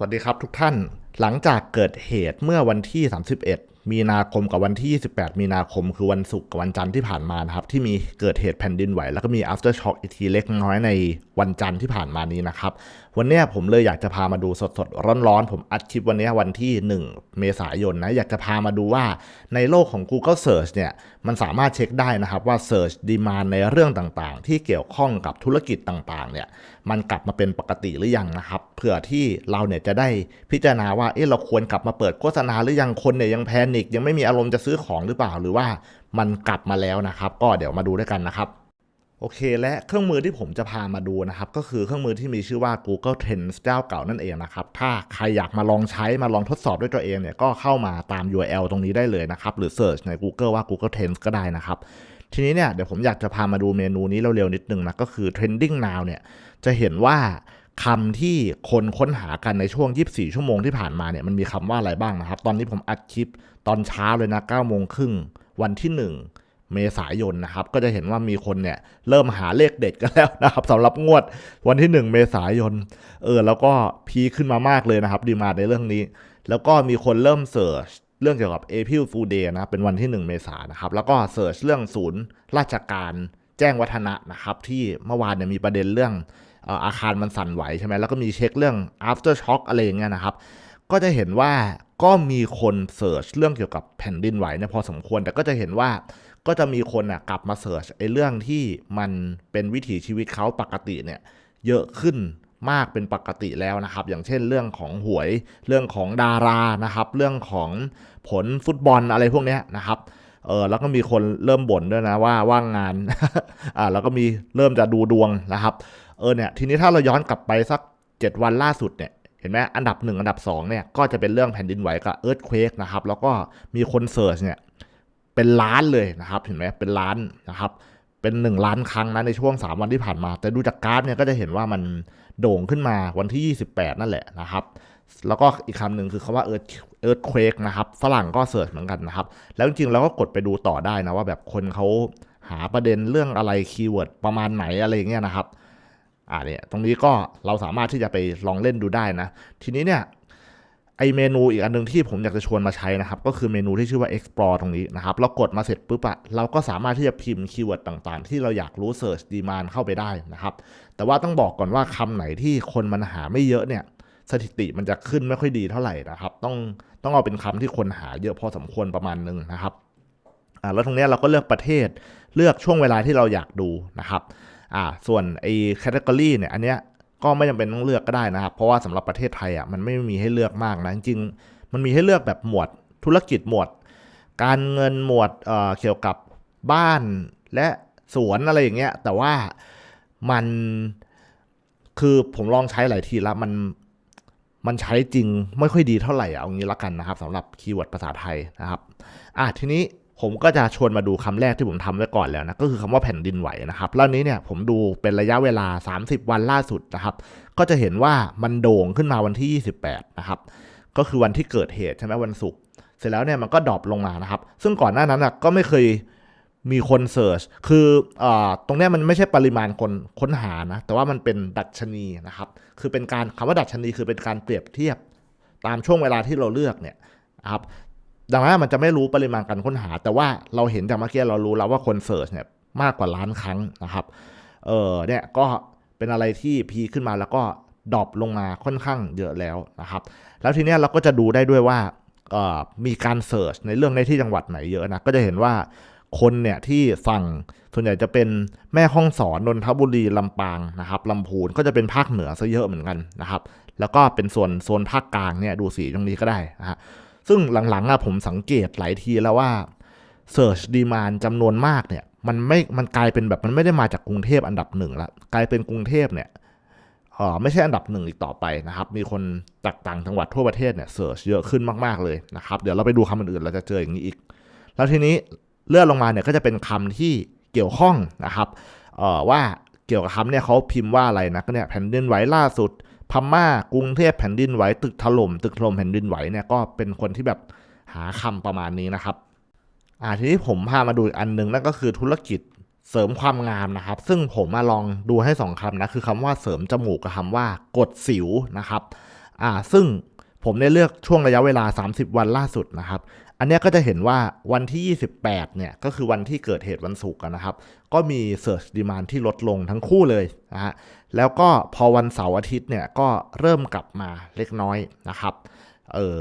วัสดีครับทุกท่าน หลังจากเกิดเหตุเมื่อวันที่ 31 มีนาคมกับวันที่ 28 มีนาคมคือวันศุกร์กับวันจันทร์ที่ผ่านมานะครับที่มีเกิดเหตุแผ่นดินไหว แล้วก็มี after shock อีกทีเล็กน้อยในวันจันทร์ที่ผ่านมานี้นะครับ วันนี้ผมเลยอยากจะพามาดูสดๆ ร้อนๆ ผมอัดคลิปวันนี้วันที่ 1 เมษายนนะ อยากจะพามาดูว่าในโลกของ Google Search เนี่ยมันสามารถเช็คได้นะครับว่า Search Demand ในเรื่องต่างๆ ที่เกี่ยวข้องกับธุรกิจต่างๆเนี่ยมันกลับมาเป็นปกติหรือยังนะครับเพื่อที่เราเนี่ยจะได้พิจารณาว่าเอ๊ะเราควรกลับมาเปิดโฆษณาหรือยังคนเนี่ยยังแพนิคยังไม่มีอารมณ์จะซื้อของหรือเปล่า หรือว่ามันกลับมาแล้วนะครับ ก็เดี๋ยวมาดูด้วยกันนะครับโอเค และเครื่องมือที่ผมจะพามาดูนะครับ ก็คือเครื่องมือที่มีชื่อว่า Google Trends เจ้าเก่านั่นเองนะครับ ถ้าใครอยากมาลองใช้มาลองทดสอบด้วยตัวเองเนี่ยก็เข้ามาตาม URL ตรงนี้ได้เลยนะครับ หรือ Search ใน Google ว่า Google Trends ก็ได้นะครับ ทีนี้เนี่ยเดี๋ยวผมอยากจะพามาดูเมนูนี้เร็วๆนิดนึงนะก็คือ Trending Now เนี่ยจะเห็นว่า คำที่คนค้นหากันในช่วง 24 ชั่วโมงที่ผ่านมาเนี่ยมันมีคำว่าอะไรบ้างนะครับ ตอนนี้ผมอัดคลิปตอนเช้าเลยนะ9โมงครึ่งวันที่ 1 เมษายนนะครับ ก็จะเห็นว่ามีคนเนี่ยเริ่มหาเลขเด็ดกันแล้วนะครับสำหรับงวดวันที่ 1 เมษายน เออแล้วก็พีขึ้นมามากเลยนะครับ ดีมาในเรื่องนี้ แล้วก็มีคนเริ่มเสิร์ชเรื่องเกี่ยวกับ April Fool Day นะเป็นวันที่ 1 เมษายนนะครับ แล้วก็เสิร์ชเรื่องศูนย์ราชการแจ้งวัฒนะนะครับ ที่เมื่อวานเนี่ยมีประเด็นเรื่อง อาคารมันสั่นไหวใช่ไหมแล้วก็มีเช็คเรื่อง after shock อะไรอย่างเงี้ยนะครับ ก็จะเห็นว่าก็มีคนเสิร์ชเรื่องเกี่ยวกับแผ่นดินไหวเนี่ยพอสมควร แต่ก็จะเห็นว่าก็จะมีคนอะกลับมาเสิร์ชไอ้เรื่องที่มันเป็นวิถีชีวิตเขาปกติเนี่ยเยอะขึ้นมากเป็นปกติแล้วนะครับ อย่างเช่นเรื่องของหวยเรื่องของดารานะครับ เรื่องของผลฟุตบอลอะไรพวกเนี้ยนะครับเออแล้วก็มีคนเริ่มบ่นด้วยนะว่าว่างงานอ่าแล้วก็มีเริ่มจะดูดวงนะครับ เออเนี่ยทีนี้ถ้าเราย้อนกลับไปสัก 7 วันล่าสุดเนี่ยเห็นไหมอันดับ 1 อันดับ2เนี่ยก็จะเป็นเรื่องแผ่นดินไหวกับเอิร์ธเควกนะครับแล้วก็มีคนเสิร์ชเนี่ยเป็นล้านเลยนะครับเห็นไหมเป็นล้านนะครับเป็น 1 ล้านครั้งนะในช่วง 3 วันที่ผ่านมา แต่ดูจากกราฟเนี่ยก็จะเห็นว่ามันโด่งขึ้นมาวันที่ 28 นั่นแหละนะครับแล้วก็อีกคำหนึ่งคือคาว่า earth earthquake นะครับฝรั่งก็เสิร์ชเหมือนกันนะครับ แล้วจริงๆเราก็กดไปดูต่อได้นะว่าแบบคนเขาหาประเด็นเรื่องอะไรคีย์เวิร์ดประมาณไหนอะไรอย่างเงี้ยนะครับ อ่าเนี่ยตรงนี้ก็เราสามารถที่จะไปลองเล่นดูได้นะ ทีนี้เนี่ยไอเมนูอีกอันหนึงที่ผมอยากจะชวนมาใช้นะครับ ก็คือเมนูที่ชื่อว่า explore ตรงนี้นะครับ เรากดมาเสร็จปุ๊บอะเราก็สามารถที่จะพิมพ์คีย์เวิร์ดต่างๆ ที่เราอยากรู้ search demand เข้าไปได้นะครับ แต่ว่าต้องบอกก่อนว่าคำไหนที่คนมันหาไม่เยอะเนี่ยสถิติมันจะขึ้นไม่ค่อยดีเท่าไหร่นะครับ ต้องต้องเอาเป็นคำที่คนหาเยอะพอสมควรประมาณนึงนะครับอ่าแล้วตรงนี้เราก็เลือกประเทศเลือกช่วงเวลาที่เราอยากดูนะครับ อ่าส่วนไอ้แคตตากรีเนี่ยอันเนี้ยก็ไม่จำเป็นต้องเลือกก็ได้นะครับ เพราะว่าสำหรับประเทศไทยอะมันไม่มีให้เลือกมากนะ จริงมันมีให้เลือกแบบหมวดธุรกิจหมวด การเงินหมวดเอ่อเกี่ยวกับบ้านและสวนอะไรอย่างเงี้ย แต่ว่ามันคือผมลองใช้หลายทีแล้วมันมันใช้จริงไม่ค่อยดีเท่าไหร่เอางี้ละกันนะครับสำหรับคีย์เวิร์ดภาษาไทยนะครับ อะทีนี้ ผมก็จะชวนมาดูคำแรกที่ผมทำไว้ก่อนแล้วนะก็คือคำว่าแผ่นดินไหวนะครับแล้วนี้เนี่ยผมดูเป็นระยะเวลา 30 วันล่าสุดนะครับ ก็จะเห็นว่ามันโด่งขึ้นมาวันที่ 28 นะครับ ก็คือวันที่เกิดเหตุใช่ไหมวันศุกร์เสร็จแล้วเนี่ยมันก็ดรอปลงมานะครับ ซึ่งก่อนหน้านั้นนะก็ไม่เคยมีคนเสิร์ชคืออตรงนี้มันไม่ใช่ปริมาณคนค้นหานะ แต่ว่ามันเป็นดัชนีนะครับ คือเป็นการคำว่าดัชนีคือเป็นการเปรียบเทียบตามช่วงเวลาที่เราเลือกเนี่ยนะครับ ดังนั้นมันจะไม่รู้ปริมาณการค้นหา แต่ว่าเราเห็นจากเมื่อกี้เรารู้แล้วว่าคนเสิร์ชเนี่ยมากกว่าล้านครั้งนะครับ เออเนี่ยก็เป็นอะไรที่พีขึ้นมาแล้วก็ดรอปลงมาค่อนข้างเยอะแล้วนะครับ แล้วทีเนี้ยเราก็จะดูได้ด้วยว่าเออมีการเสิร์ชในเรื่องในที่จังหวัดไหนเยอะนะ ก็จะเห็นว่าคนเนี่ยที่ฝั่งส่วนใหญ่จะเป็นแม่ห้องสอนนนทบุรีลำปางนะครับลำพูนก็จะเป็นภาคเหนือซะเยอะเหมือนกันนะครับ แล้วก็เป็นส่วนโซนภาคกลางเนี่ยดูสีตรงนี้ก็ได้นะฮะ ซึ่งหลังๆอะผมสังเกตหลายทีแล้วว่า Search Demand จำนวนมากเนี่ย มันไม่มันกลายเป็นแบบมันไม่ได้มาจากกรุงเทพอันดับหนึ่งละกลายเป็นกรุงเทพเนี่ยเออไม่ใช่อันดับหนึ่งอีกต่อไปนะครับ มีคนจากต่างจังหวัดทั่วประเทศเนี่ยเสิร์ชเยอะขึ้นมากๆเลยนะครับ เดี๋ยวเราไปดูคำอื่นๆเราจะเจออย่างนี้อีก แล้วทีนี้เลื่อนลงมาเนี่ยก็จะเป็นคำที่เกี่ยวข้องนะครับเออว่าเกี่ยวกับคำเนี่ยเขาพิมพ์ว่าอะไรนะก็เนี่ยแผ่นดินไหวล่าสุด พม่ากรุงเทพแผ่นดินไหวตึกถล่มตึกถล่มแผ่นดินไหวเนี่ยก็เป็นคนที่แบบหาคำประมาณนี้นะครับอ่าทีนี้ผมพามาดูอันหนึงนั่นก็คือธุรกิจเสริมความงามนะครับ ซึ่งผมมาลองดูให้สองคำนะคือคำว่าเสริมจมูกกับคำว่ากดสิวนะครับอ่าซึ่งผมได้เลือกช่วงระยะเวลา 30 วันล่าสุดนะครับ อันเนี้ยก็จะเห็นว่าวันที่ 28 เนี่ยก็คือวันที่เกิดเหตุวันศุกร์นะครับ ก็มี Search Demand ที่ลดลงทั้งคู่เลยนะฮะแล้วก็พอวันเสาร์อาทิตย์เนี่ยก็เริ่มกลับมาเล็กน้อยนะครับเออ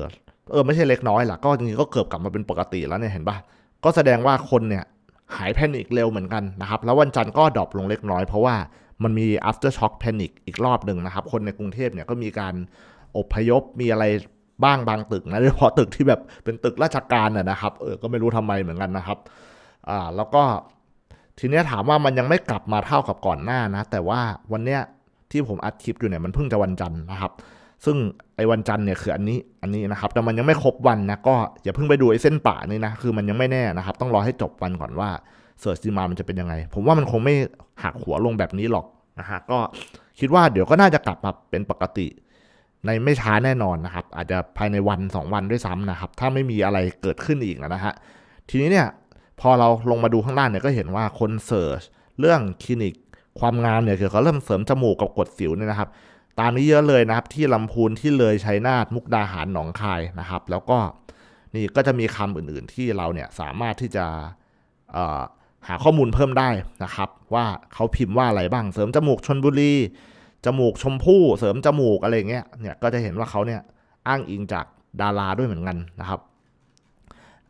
เออไม่ใช่เล็กน้อยล่ะก็จริงๆก็เกือบกลับมาเป็นปกติแล้วเนี่ยเห็นปะก็แสดงว่าคนเนี่ยหายแพนิคเร็วเหมือนกันนะครับแล้ววันจันทร์ก็ดรอปลงเล็กน้อยเพราะว่ามันมี after shock panic อีกรอบหนึ่งนะครับ คนในกรุงเทพเนี่ยก็มีการอพยพมีอะไร บ้างบางตึกนะโดยเฉพาะตึกที่แบบเป็นตึกราชการน่ะนะครับเออก็ไม่รู้ทำไมเหมือนกันนะครับอ่าแล้วก็ทีเนี้ยถามว่ามันยังไม่กลับมาเท่ากับก่อนหน้านะ แต่ว่าวันเนี้ยที่ผมอัดคลิปอยู่เนี่ยมันเพิ่งจะวันจันทร์นะครับ ซึ่งไอ้วันจันทร์เนี่ยคืออันนี้อันนี้นะครับ แต่มันยังไม่ครบวันนะก็อย่าเพิ่งไปดูไอ้เส้นป่านี่นะคือมันยังไม่แน่นะครับ ต้องรอให้จบวันก่อนว่าเสิร์ชดีมามันจะเป็นยังไง ผมว่ามันคงไม่หักหัวลงแบบนี้หรอกนะฮะก็คิดว่าเดี๋ยวก็น่าจะกลับมาเป็นปกติ ในไม่ช้าแน่นอนนะครับ อาจจะภายในวัน 2 วันด้วยซ้ำนะครับ ถ้าไม่มีอะไรเกิดขึ้นอีกนะฮะ ทีนี้เนี่ยพอเราลงมาดูข้างล่างเนี่ยก็เห็นว่าคนเสิร์ชเรื่องคลินิกความงามเนี่ยเกี่ยวกับเริ่มเสริมจมูกกับกดสิวเนี่ยนะครับ ตามนี้เยอะเลยนะครับที่ลำพูนที่เลยชัยนาทมุกดาหารหนองคายนะครับ แล้วก็นี่ก็จะมีคำอื่นๆที่เราเนี่ยสามารถที่จะหาข้อมูลเพิ่มได้นะครับ ว่าเขาพิมพ์ว่าอะไรบ้างเสริมจมูกชนบุรี จมูกชมพู่เสริมจมูกอะไรเงี้ยเนี่ยก็จะเห็นว่าเขาเนี่ยอ้างอิงจากดาราด้วยเหมือนกันนะครับ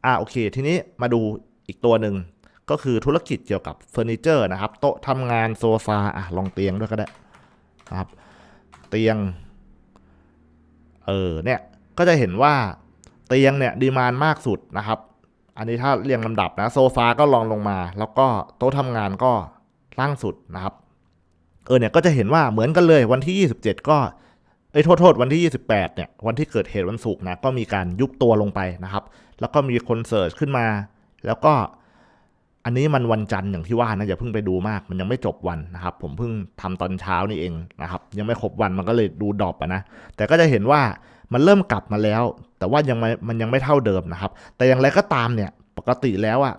อ่าโอเค ทีนี้มาดูอีกตัวหนึ่งก็คือธุรกิจเกี่ยวกับเฟอร์นิเจอร์นะครับ โต๊ะทำงานโซฟาอะลองเตียงด้วยก็ได้นะครับ เตียงเออเนี่ยก็จะเห็นว่าเตียงเนี่ยดีมานมากสุดนะครับ อันนี้ถ้าเรียงลำดับนะโซฟาก็ลองลงมา แล้วก็โต๊ะทำงานก็ล่างสุดนะครับ เออเนี่ยก็จะเห็นว่าเหมือนกันเลยวันที่ 27 ก็เอ้โทษโทษวันที่ 28 เนี่ยวันที่เกิดเหตุวันศุกร์นะก็มีการยุบตัวลงไปนะครับ แล้วก็มีคนเสิร์ชขึ้นมา แล้วก็อันนี้มันวันจันทร์อย่างที่ว่านะอย่าเพิ่งไปดูมากมันยังไม่จบวันนะครับ ผมเพิ่งทำตอนเช้านี่เองนะครับ ยังไม่ครบวันมันก็เลยดูดอปอะนะแต่ก็จะเห็นว่ามันเริ่มกลับมาแล้ว แต่ว่ายังม,มันยังไม่เท่าเดิมนะครับ แต่อย่างไรก็ตามเนี่ยปกติแล้วอะ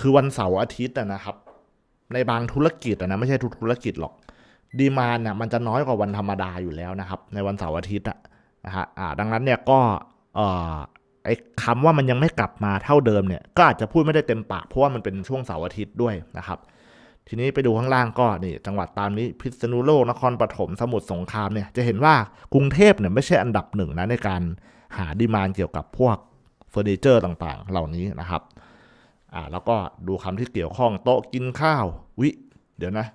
คือวันเสาร์อาทิตย์นะครับ ในบางธุรกิจนะไม่ใช่ทุกธุรกิจหรอก ดีมานเนี่ยมันจะน้อยกว่าวันธรรมดาอยู่แล้วนะครับ ในวันเสาร์อาทิตย์อะนะฮะดังนั้นเนี่ยก็เอ่อไอ้คำว่ามันยังไม่กลับมาเท่าเดิมเนี่ยก็อาจจะพูดไม่ได้เต็มปากเพราะว่ามันเป็นช่วงเสาร์อาทิตย์ด้วยนะครับ ทีนี้ไปดูข้างล่างก็นี่จังหวัดตามนี้พิษณุโลกนครปฐมสมุทรสงครามเนี่ยจะเห็นว่ากรุงเทพเนี่ยไม่ใช่อันดับหนึ่งนะในการหาดีมานเกี่ยวกับพวกเฟอร์นิเจอร์ต่างๆ เหล่านี้นะครับอ่าแล้วก็ดูคำที่เกี่ยวข้องโต๊ะกินข้าว วิ เดี๋ยวนะ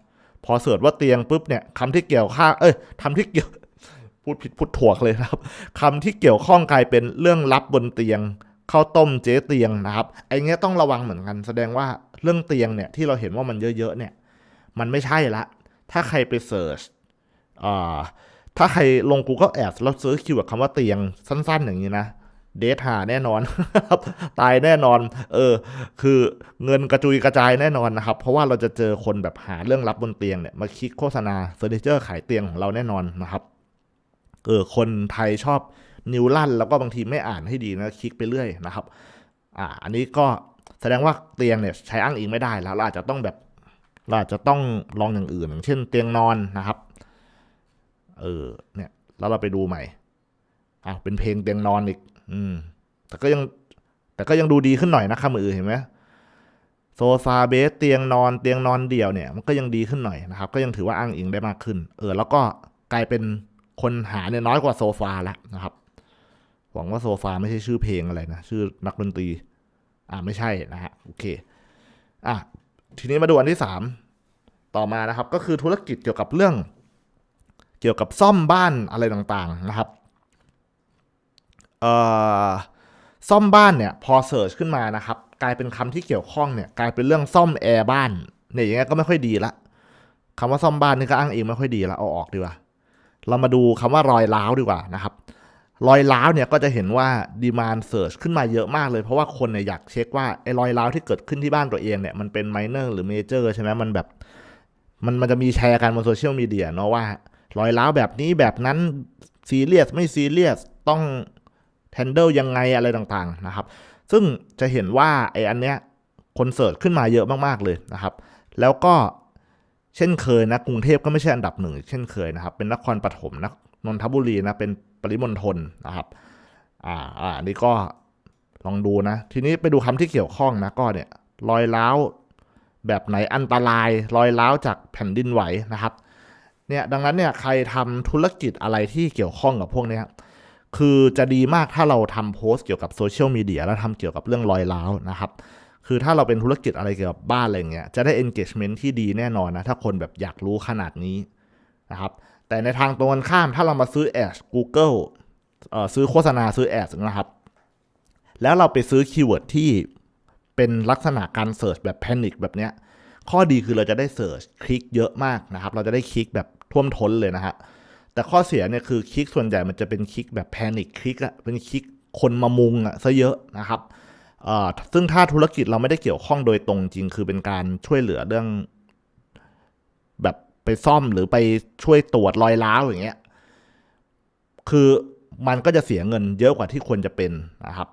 พอเสิร์ชว่าเตียงปุ๊บเนี่ยคำที่เกี่ยวข้าเอ้ยคำที่เกี่ยวพูดผิดพูดถ่วกเลยนะครับคำที่เกี่ยวข้องกลายเป็นเรื่องลับบนเตียงข้าวต้มเจ๊เตียงนะครับไอ้เงี้ยต้องระวังเหมือนกัน แสดงว่าเรื่องเตียงเนี่ยที่เราเห็นว่ามันเยอะๆเนี่ย มันไม่ใช่ละ ถ้าใครไปเสิร์ชอ่าถ้าใครลง Google Ads แล้วเซิร์ชคีย์เวิร์ดคำว่าเตียงสั้น ๆ อย่างนี้นะ เดทหาแน่นอนครับตายแน่นอน เออ คือเงินกระจุยกระจายแน่นอนนะครับ เพราะว่าเราจะเจอคนแบบหาเรื่องลับบนเตียงเนี่ยมาคลิกโฆษณาเฟอร์นิเจอร์ขายเตียงของเราแน่นอนนะครับ เออ คนไทยชอบนิวลั่นแล้วก็บางทีไม่อ่านให้ดีนะคลิกไปเรื่อยนะครับ อ่า อันนี้ก็แสดงว่าเตียงเนี่ยใช้อ้างอิงไม่ได้แล้วเราอาจจะต้องแบบเราอาจจะต้องลองอย่างอื่น อย่างเช่น เตียงนอนนะครับ เออ เนี่ย แล้วเราไปดูใหม่อะเป็นเพลงเตียงนอนอีก อืม แต่ก็ยัง แต่ก็ยังดูดีขึ้นหน่อยนะคำอื่นเห็นไหมโซฟาเบสเตียงนอนเตียงนอนเดี่ยวเนี่ย มันก็ยังดีขึ้นหน่อยนะครับ ก็ยังถือว่าอ้างอิงได้มากขึ้น เออ แล้วก็กลายเป็นคนหาเนี่ยน้อยกว่าโซฟาแล้วนะครับ หวังว่าโซฟาไม่ใช่ชื่อเพลงอะไรนะ ชื่อนักดนตรี อ่าไม่ใช่นะฮะโอเค อะทีนี้มาดูอันที่สามต่อมานะครับ ก็คือธุรกิจเกี่ยวกับเรื่อง เกี่ยวกับซ่อมบ้านอะไรต่างๆนะครับ ซ่อมบ้านเนี่ยพอเสิร์ชขึ้นมานะครับกลายเป็นคำที่เกี่ยวข้องเนี่ยกลายเป็นเรื่องซ่อมแอร์บ้านเนี่ยอย่างเงี้ยก็ไม่ค่อยดีละคำว่าซ่อมบ้านนี่ก็อ้างอิงไม่ค่อยดีละเอาออกดีกว่าเรามาดูคำว่ารอยร้าวดีกว่านะครับ รอยร้าวเนี่ยก็จะเห็นว่าดีมานเซิร์ชขึ้นมาเยอะมากเลย เพราะว่าคนเนี่ยอยากเช็คว่าไอ้รอยร้าวที่เกิดขึ้นที่บ้านตัวเองเนี่ยมันเป็นไมเนอร์หรือเมเจอร์ใช่ไหมมันแบบ มันมันจะมีแชร์กันบนโซเชียลมีเดียเนาะว่ารอยร้าวแบบนี้แบบนั้นซีเรียสไม่ซีเรียสต้อง แฮนเดิลยังไงอะไรต่างๆนะครับ ซึ่งจะเห็นว่าไอ้อันเนี้ยคนเสิร์ชขึ้นมาเยอะมากๆเลยนะครับ แล้วก็เช่นเคยนะกรุงเทพก็ไม่ใช่อันดับหนึ่งเช่นเคยนะครับ เป็นนครปฐมนะนนทบุรีนะเป็นปริมณฑลนะครับอ่าอ่าอันนี่ก็ลองดูนะ ทีนี้ไปดูคำที่เกี่ยวข้องนะก็เนี่ยรอยร้าวแบบไหนอันตรายรอยร้าวจากแผ่นดินไหวนะครับเนี่ยดังนั้นเนี่ยใครทำธุรกิจอะไรที่เกี่ยวข้องกับพวกเนี้ย คือจะดีมากถ้าเราทำโพสต์เกี่ยวกับโซเชียลมีเดียแล้วทำเกี่ยวกับเรื่องรอยร้าวนะครับ คือถ้าเราเป็นธุรกิจอะไรเกี่ยวกับบ้านอะไรเงี้ยจะได้ engagement ที่ดีแน่นอนนะ ถ้าคนแบบอยากรู้ขนาดนี้นะครับ แต่ในทางตรงกันข้ามถ้าเรามาซื้อแอด Google เอ่อซื้อโฆษณาซื้อแอดนะครับ แล้วเราไปซื้อคีย์เวิร์ดที่เป็นลักษณะการเสิร์ชแบบแพนิคแบบเนี้ยข้อดีคือเราจะได้เสิร์ชคลิกเยอะมากนะครับ เราจะได้คลิกแบบท่วมท้นเลยนะฮะ แต่ข้อเสียเนี่ยคือคลิกส่วนใหญ่มันจะเป็นคลิกแบบแพนิคคลิกอะเป็นคลิกคนมามุงอะซะเยอะนะครับซึ่งถ้าธุรกิจเราไม่ได้เกี่ยวข้องโดยตรงจริง คือเป็นการช่วยเหลือเรื่อง แบบไปซ่อมหรือไปช่วยตรวจรอยร้าวอย่างเงี้ย คือมันก็จะเสียเงินเยอะกว่าที่ควรจะเป็นนะครับ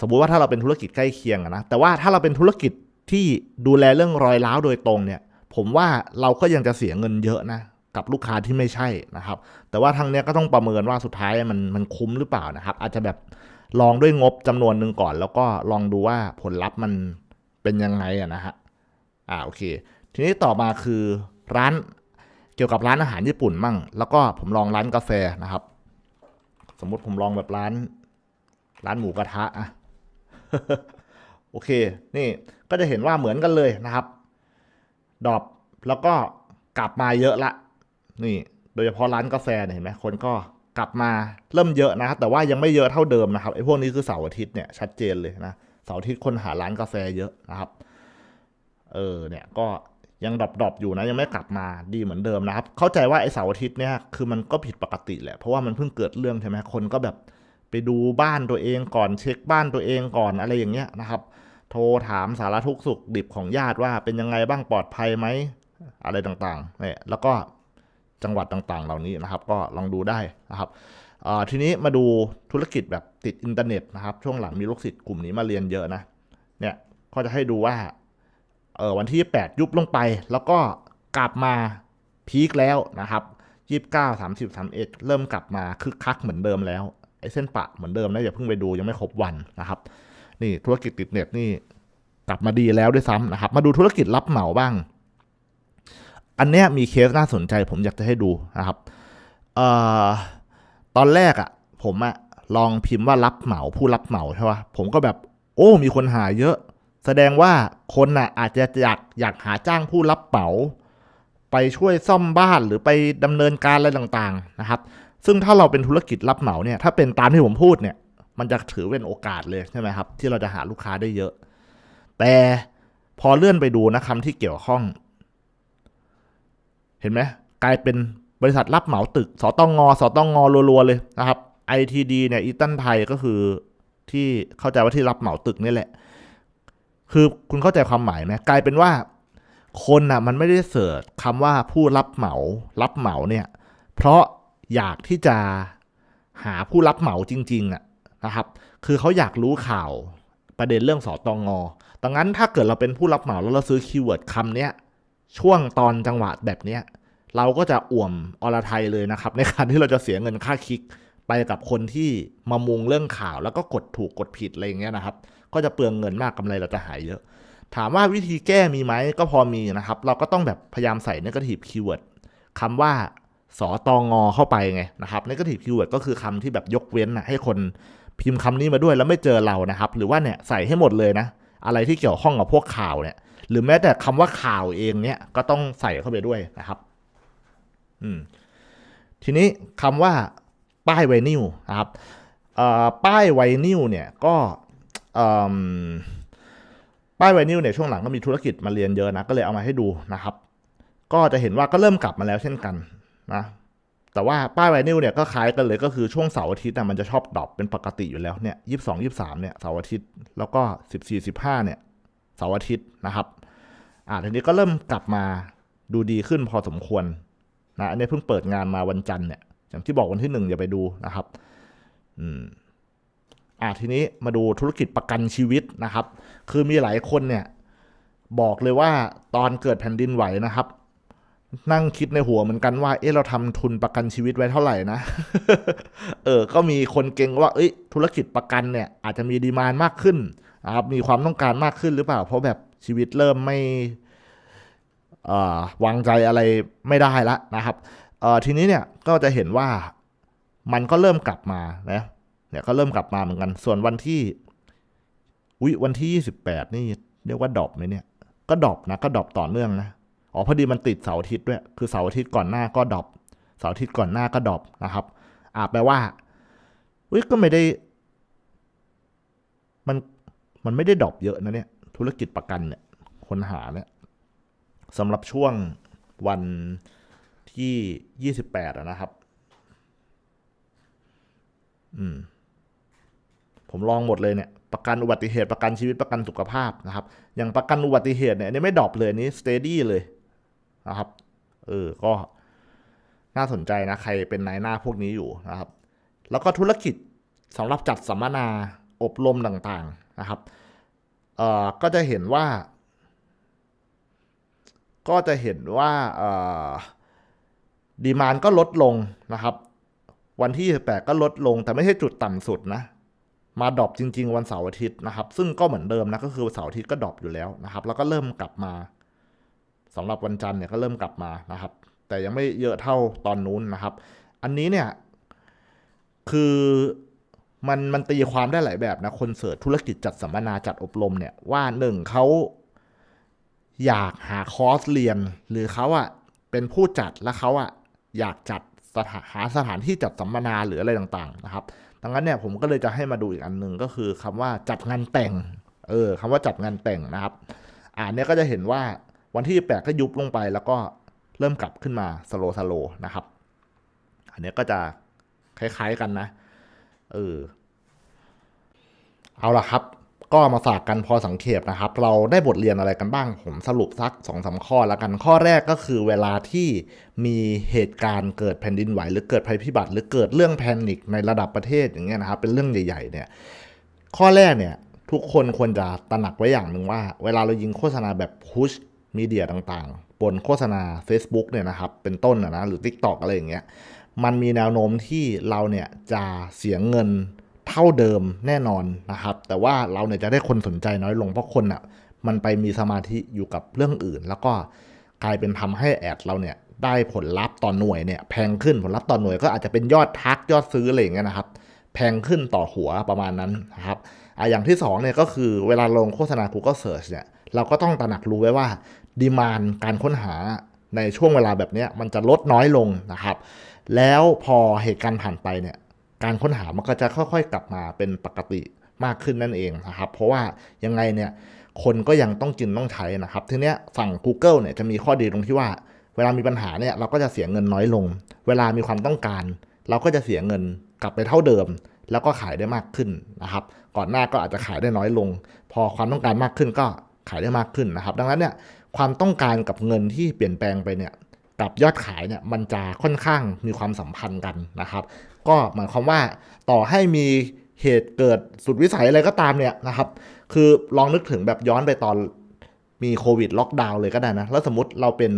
สมมุติว่าถ้าเราเป็นธุรกิจใกล้เคียงนะ แต่ว่าถ้าเราเป็นธุรกิจที่ดูแลเรื่องรอยร้าวโดยตรงเนี่ย ผมว่าเราก็ยังจะเสียเงินเยอะนะ กับลูกค้าที่ไม่ใช่นะครับ แต่ว่าทางเนี้ยก็ต้องประเมินว่าสุดท้ายมันมันคุ้มหรือเปล่านะครับ อาจจะแบบลองด้วยงบจำนวนหนึ่งก่อน แล้วก็ลองดูว่าผลลัพธ์มันเป็นยังไงอะนะฮะอ่าโอเค ทีนี้ต่อมาคือร้านเกี่ยวกับร้านอาหารญี่ปุ่นมั่ง แล้วก็ผมลองร้านกาแฟนะครับ สมมุติผมลองแบบร้าน ร้านหมูกระทะอะโอเค นี่ก็จะเห็นว่าเหมือนกันเลยนะครับดรอปแล้วก็กลับมาเยอะละ นี่โดยเฉพาะร้านกาแฟเนี่ยเห็นไหมคนก็กลับมาเริ่มเยอะนะครับแต่ว่ายังไม่เยอะเท่าเดิมนะครับไอ้พวกนี้คือเสาร์อาทิตย์เนี่ยชัดเจนเลยนะเสาร์อาทิตย์คนหาร้านกาแฟเยอะนะครับ เออเนี่ยก็ยังดรอปดรอยู่นะยังไม่กลับมาดีเหมือนเดิมนะครับ เข้าใจว่าไอ้เสาร์อาทิตย์เนี่ยคือมันก็ผิดปกติแหละเพราะว่ามันเพิ่งเกิดเรื่องใช่ไหมคนก็แบบไปดูบ้านตัวเองก่อนเช็คบ้านตัวเองก่อนอะไรอย่างเงี้ยนะครับ โทรถามสารทุกสุขดิบของญาติว่าเป็นยังไงบ้างปลอดภัยไหมอะไรต่างๆเนี่ยแล้วก็ จังหวัดต่างๆ เหล่านี้นะครับ ก็ลองดูได้นะครับทีนี้มาดูธุรกิจแบบติดอินเทอร์เน็ตนะครับ ช่วงหลังมีลูกศิษย์กลุ่มนี้มาเรียนเยอะนะเนี่ยก็จะให้ดูว่าเออวันที่ 8 ยุบลงไป แล้วก็กลับมาพีคแล้วนะครับ29 30 31 เริ่มกลับมาคึกคักเหมือนเดิมแล้วไอ้เส้นปะเหมือนเดิมนะอย่าเพิ่งไปดูยังไม่ครบวันนะครับ นี่ธุรกิจติดเน็ตนี่กลับมาดีแล้วด้วยซ้ำนะครับ มาดูธุรกิจรับเหมาบ้าง อันเนี้ยมีเคสน่าสนใจผมอยากจะให้ดูนะครับเอ่อตอนแรกอะ่ะ ผมอะลองพิมพ์ว่ารับเหมาผู้รับเหมาใช่ป่ะผมก็แบบ โอ้ มีคนหาเยอะ แสดงว่าคนน่ะอาจจะอยากอยากหาจ้างผู้รับเหมาไปช่วยซ่อมบ้านหรือไปดำเนินการอะไรต่างๆนะครับ ซึ่งถ้าเราเป็นธุรกิจรับเหมาเนี่ยถ้าเป็นตามที่ผมพูดเนี่ยมันจะถือเป็นโอกาสเลยใช่ไหมครับ ที่เราจะหาลูกค้าได้เยอะ แต่พอเลื่อนไปดูนะคำที่เกี่ยวข้อง เห็นไหมกลายเป็นบริษัทรับเหมาตึก สตงสตงรัวๆเลยนะครับ ITD เนี่ยอีตันไทยก็คือที่เข้าใจว่าที่รับเหมาตึกนี่แหละ คือคุณเข้าใจความหมายไหมกลายเป็นว่า คนอะมันไม่ได้เสิร์ชคำว่าผู้รับเหมา รับเหมาเนี่ย เพราะอยากที่จะหาผู้รับเหมาจริงๆอะนะครับ คือเขาอยากรู้ข่าวประเด็นเรื่องสอตองอดังนั้นถ้าเกิดเราเป็นผู้รับเหมาแล้วเราซื้อคีย์เวิร์ดคำเนี้ย ช่วงตอนจังหวะแบบเนี้ยเราก็จะอ่วมอรไทยเลยนะครับ ในการที่เราจะเสียเงินค่าคลิกไปกับคนที่มามุงเรื่องข่าว แล้วก็กดถูกกดผิดอะไรอย่างเงี้ยนะครับ ก็จะเปลืองเงินมากกำไรเราจะหายเยอะ ถามว่าวิธีแก้มีไหมก็พอมีนะครับ เราก็ต้องแบบพยายามใส่ negative keyword คำว่าสอตองอเข้าไปไงนะครับ negative keyword ก็คือคำที่แบบยกเว้นนะให้คนพิมพ์คำนี้มาด้วยแล้วไม่เจอเรานะครับ หรือว่าเนี่ยใส่ให้หมดเลยนะ อะไรที่เกี่ยวข้องกับพวกข่าวเนี่ย หรือแม้แต่คำว่าข่าวเองเนี่ยก็ต้องใส่เข้าไปด้วยนะครับอืมทีนี้คำว่าป้ายไวนิลนะครับเอ่อป้ายไวนิลเนี่ยก็เอิ่มป้ายไวนิลเนี่ยช่วงหลังก็มีธุรกิจมาเรียนเยอะนะก็เลยเอามาให้ดูนะครับ ก็จะเห็นว่าก็เริ่มกลับมาแล้วเช่นกันนะแต่ว่าป้ายไวนิลเนี่ยก็คล้ายกันเลยก็คือช่วงเสาร์อาทิตย์นะมันจะชอบดรอปเป็นปกติอยู่แล้วเนี่ยยี่สิบสองยี่สิบสามเนี่ยเสาร์อาทิตย์แล้วก็สิบสี่สิบห้าเนี่ย เสาร์อาทิตย์นะครับอ่าทีนี้ก็เริ่มกลับมาดูดีขึ้นพอสมควรนะอันนี้เพิ่งเปิดงานมาวันจันทร์เนี่ยอย่างที่บอกวันที่หนึ่งอย่าไปดูนะครับอืมอ่าทีนี้มาดูธุรกิจประกันชีวิตนะครับ คือมีหลายคนเนี่ย บอกเลยว่าตอนเกิดแผ่นดินไหวนะครับ นั่งคิดในหัวเหมือนกันว่า เอ๊ะเราทำทุนประกันชีวิตไว้เท่าไหร่นะ เออ ก็มีคนเก่งว่า เอ้ย ธุรกิจประกันเนี่ย อาจจะมีดีมานมากขึ้น นะครับมีความต้องการมากขึ้นหรือเปล่า เพราะแบบชีวิตเริ่มไม่วางใจอะไรไม่ได้ละนะครับทีนี้เนี่ยก็จะเห็นว่ามันก็เริ่มกลับมานะเนี่ยก็เริ่มกลับมาเหมือนกัน ส่วนวันที่วิวันที่ยี่สิบแปดนี่เรียกว่าดรอปไหมเนี่ย ก็ดรอปนะก็ดรอปต่อเนื่องนะอ๋อพอดีมันติดเสาร์อาทิตย์ด้วยคือเสาร์อาทิตย์ก่อนหน้าก็ดรอปเสาร์อาทิตย์ก่อนหน้าก็ดรอปนะครับอ่าแปลว่าวิก็ไม่ได้ มัน มันไม่ได้ดรอปเยอะนะเนี่ย ธุรกิจประกันเนี่ยคนหาเนี่ยสำหรับช่วงวันที่ยี่สิบแปดนะครับ อืม ผมลองหมดเลยเนี่ย ประกันอุบัติเหตุประกันชีวิตประกันสุขภาพนะครับ อย่างประกันอุบัติเหตุเนี่ยอันนี้ไม่ดรอปเลยอันนี้สเตดี้เลยนะครับ เออ ก็น่าสนใจนะ ใครเป็นนายหน้าพวกนี้อยู่นะครับ แล้วก็ธุรกิจสำหรับจัดสัมมนาอบรมต่างๆ นะครับก็จะเห็นว่า ก็จะเห็นว่าดีมานก็ลดลงนะครับ วันที่28ก็ลดลงแต่ไม่ใช่จุดต่ำสุดนะ มาดรอปจริง ๆ วันเสาร์อาทิตย์นะครับ ซึ่งก็เหมือนเดิมนะก็คือเสาร์อาทิตย์ก็ดรอปอยู่แล้วนะครับ แล้วก็เริ่มกลับมาสำหรับวันจันทร์เนี่ยก็เริ่มกลับมานะครับ แต่ยังไม่เยอะเท่าตอนนู้นนะครับ อันนี้เนี่ยคือ มันมันตีความได้หลายแบบนะคนเสิร์ชธุรกิจจัดสัมมนาจัดอบรมเนี่ยว่าหนึ่งเขาอยากหาคอร์สเรียน หรือเขาอะเป็นผู้จัดแล้วเขาอะอยากจัดสถาหาสถานที่จัดสัมมนาหรืออะไรต่างๆนะครับดังนั้นเนี่ยผมก็เลยจะให้มาดูอีกอันหนึ่งก็คือคำว่าจัดงานแต่งเออคำว่าจัดงานแต่งนะครับ อ่านเนี่ยก็จะเห็นว่าวันที่แปดก็ยุบลงไปแล้วก็เริ่มกลับขึ้นมาสโลสโลนะครับ อันเนี้ยก็จะคล้ายๆกันนะ เออ เอาละครับ ก็มาฝากกันพอสังเขปนะครับ เราได้บทเรียนอะไรกันบ้าง ผมสรุปสักสองสาข้อแล้วกัน ข้อแรกก็คือเวลาที่มีเหตุการณ์เกิดแผ่นดินไหว หรือเกิดภัยพิบัติ หรือเกิดเรื่องแพนิคในระดับประเทศอย่างเงี้ยนะครับ เป็นเรื่องใหญ่ ๆ เนี่ย ข้อแรกเนี่ย ทุกคนควรจะตระหนักไว้อย่างหนึ่งว่า เวลาเรายิงโฆษณาแบบพุชมีเดียต่างๆ บนโฆษณา Facebook เนี่ยนะครับ เป็นต้นนะนะหรือ TikTok อะไรอย่างเงี้ย มันมีแนวโน้มที่เราเนี่ยจะเสียเงินเท่าเดิมแน่นอนนะครับ แต่ว่าเราเนี่ยจะได้คนสนใจน้อยลงเพราะคนอะมันไปมีสมาธิอยู่กับเรื่องอื่น แล้วก็กลายเป็นทำให้แอดเราเนี่ยได้ผลลัพธ์ต่อหน่วยเนี่ยแพงขึ้นผลลัพธ์ต่อหน่วยก็อาจจะเป็นยอดทักยอดซื้ออะไรอย่างเงี้ยนะครับ แพงขึ้นต่อหัวประมาณนั้นนะครับอะอย่างที่สองเนี่ยก็คือเวลาลงโฆษณา Google Search เนี่ยเราก็ต้องตระหนักรู้ไว้ว่าดีมานการค้นหาในช่วงเวลาแบบนี้มันจะลดน้อยลงนะครับ แล้วพอเหตุการณ์ผ่านไปเนี่ยการค้นหามันก็จะค่อยๆ กลับมาเป็นปกติมากขึ้นนั่นเองนะครับ เพราะว่ายังไงเนี่ยคนก็ยังต้องกินต้องใช้นะครับ ทีเนี้ยฝั่ง Google เนี่ยจะมีข้อดีตรงที่ว่า เวลามีปัญหาเนี่ยเราก็จะเสียเงินน้อยลง เวลามีความต้องการ เราก็จะเสียเงินกลับไปเท่าเดิม แล้วก็ขายได้มากขึ้นนะครับ ก่อนหน้าก็อาจจะขายได้น้อยลง พอความต้องการมากขึ้นก็ขายได้มากขึ้นนะครับ ดังนั้นเนี่ยความต้องการกับเงินที่เปลี่ยนแปลงไปเนี่ย กับยอดขายเนี่ยมันจะค่อนข้างมีความสัมพันธ์กันนะครับ ก็หมายความว่าต่อให้มีเหตุเกิดสุดวิสัยอะไรก็ตามเนี่ยนะครับ คือลองนึกถึงแบบย้อนไปตอนมีโควิดล็อกดาวน์เลยก็ได้นะ แล้วสมมติเราเป็น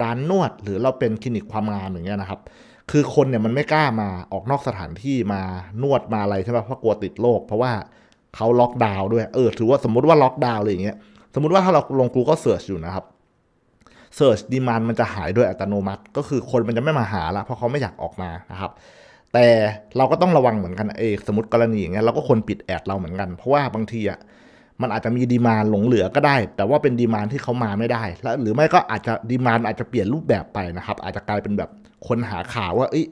ร้านนวด หรือเราเป็นคลินิกความงามอย่างเงี้ยนะครับ คือคนเนี่ยมันไม่กล้ามาออกนอกสถานที่มานวดมาอะไรใช่ไหมเพราะกลัวติดโรคเพราะว่าเขาล็อกดาวน์ด้วย เออ ถือว่าสมมติว่าล็อกดาวน์เลยอย่างเงี้ย สมมติว่าถ้าเราลง Google Search อยู่นะครับ Search Demand มันจะหายโดยอัตโนมัติ ก็คือคนมันจะไม่มาหาละเพราะเขาไม่อยากออกมานะครับแต่เราก็ต้องระวังเหมือนกันเองสมมติกรณีอย่างเงี้ยเราก็ควรปิดแอดเราเหมือนกันเพราะว่าบางทีอะมันอาจจะมีดีมานหลงเหลือก็ได้ แต่ว่าเป็นดีมานที่เขามาไม่ได้แล้วหรือไม่ก็อาจจะดีมานอาจจะเปลี่ยนรูปแบบไปนะครับ อาจจะกลายเป็นแบบคนหาข่าวว่าเอ้ย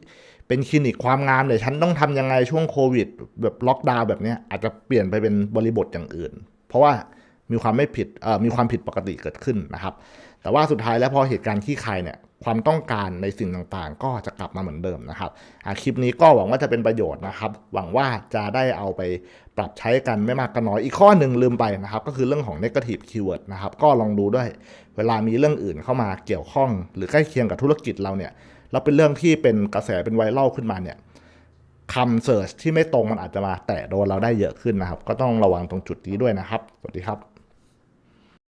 เป็นคลินิกความงามเดี๋ยวฉันต้องทำยังไงช่วงโควิด แบบล็อกดาวน์แบบเนี้ยอาจจะเปลี่ยนไปเป็นบริบทอย่างอื่น เพราะว่ามีความไม่ผิดเอ่อมีความผิดปกติเกิดขึ้นนะครับ แต่ว่าสุดท้ายแล้วพอเหตุการณ์ขี้คายเนี่ยความต้องการในสิ่งต่างๆ ก็จะกลับมาเหมือนเดิมนะครับคลิปนี้ก็หวังว่าจะเป็นประโยชน์นะครับ หวังว่าจะได้เอาไปปรับใช้กันไม่มากก็น้อย อีกข้อหนึ่งลืมไปนะครับ ก็คือเรื่องของ negative keyword นะครับ ก็ลองดูด้วย เวลามีเรื่องอื่นเข้ามาเกี่ยวข้อง หรือใกล้เคียงกับธุรกิจเราเนี่ย แล้วเป็นเรื่องที่เป็นกระแสเป็นไวรัลขึ้นมาเนี่ยคำเสิร์ชที่ไม่ตรงมันอาจจะมาแตะโดนเราได้เยอะขึ้นนะครับ ก็ต้องระวังตรงจุดนี้ด้วยนะครับ สวัสดีครับ